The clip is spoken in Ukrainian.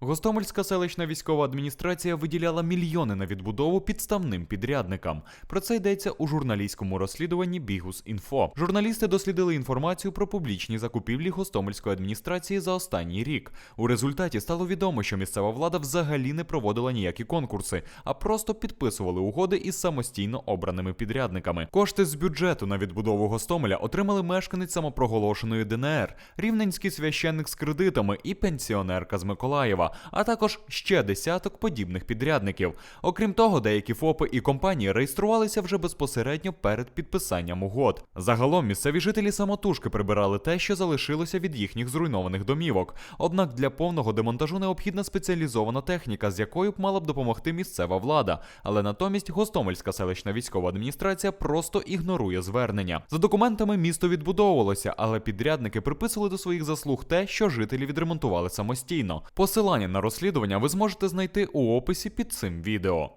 Гостомельська селищна військова адміністрація виділяла мільйони на відбудову підставним підрядникам. Про це йдеться у журналістському розслідуванні Бігус Інфо. Журналісти дослідили інформацію про публічні закупівлі Гостомельської адміністрації за останній рік. У результаті стало відомо, що місцева влада взагалі не проводила ніякі конкурси, а просто підписували угоди із самостійно обраними підрядниками. Кошти з бюджету на відбудову Гостомеля отримали мешканець самопроголошеної ДНР, рівненський священник з кредитами і пенсіонерка з Миколаєва, а також ще десяток подібних підрядників. Окрім того, деякі ФОПи і компанії реєструвалися вже безпосередньо перед підписанням угод. Загалом місцеві жителі самотужки прибирали те, що залишилося від їхніх зруйнованих домівок. Однак для повного демонтажу необхідна спеціалізована техніка, з якою б мала б допомогти місцева влада. Але натомість Гостомельська селищна військова адміністрація просто ігнорує звернення. За документами місто відбудовувалося, але підрядники приписували до своїх заслуг те, що жителі відремонтували самостійно. Посилання на розслідування ви зможете знайти у описі під цим відео.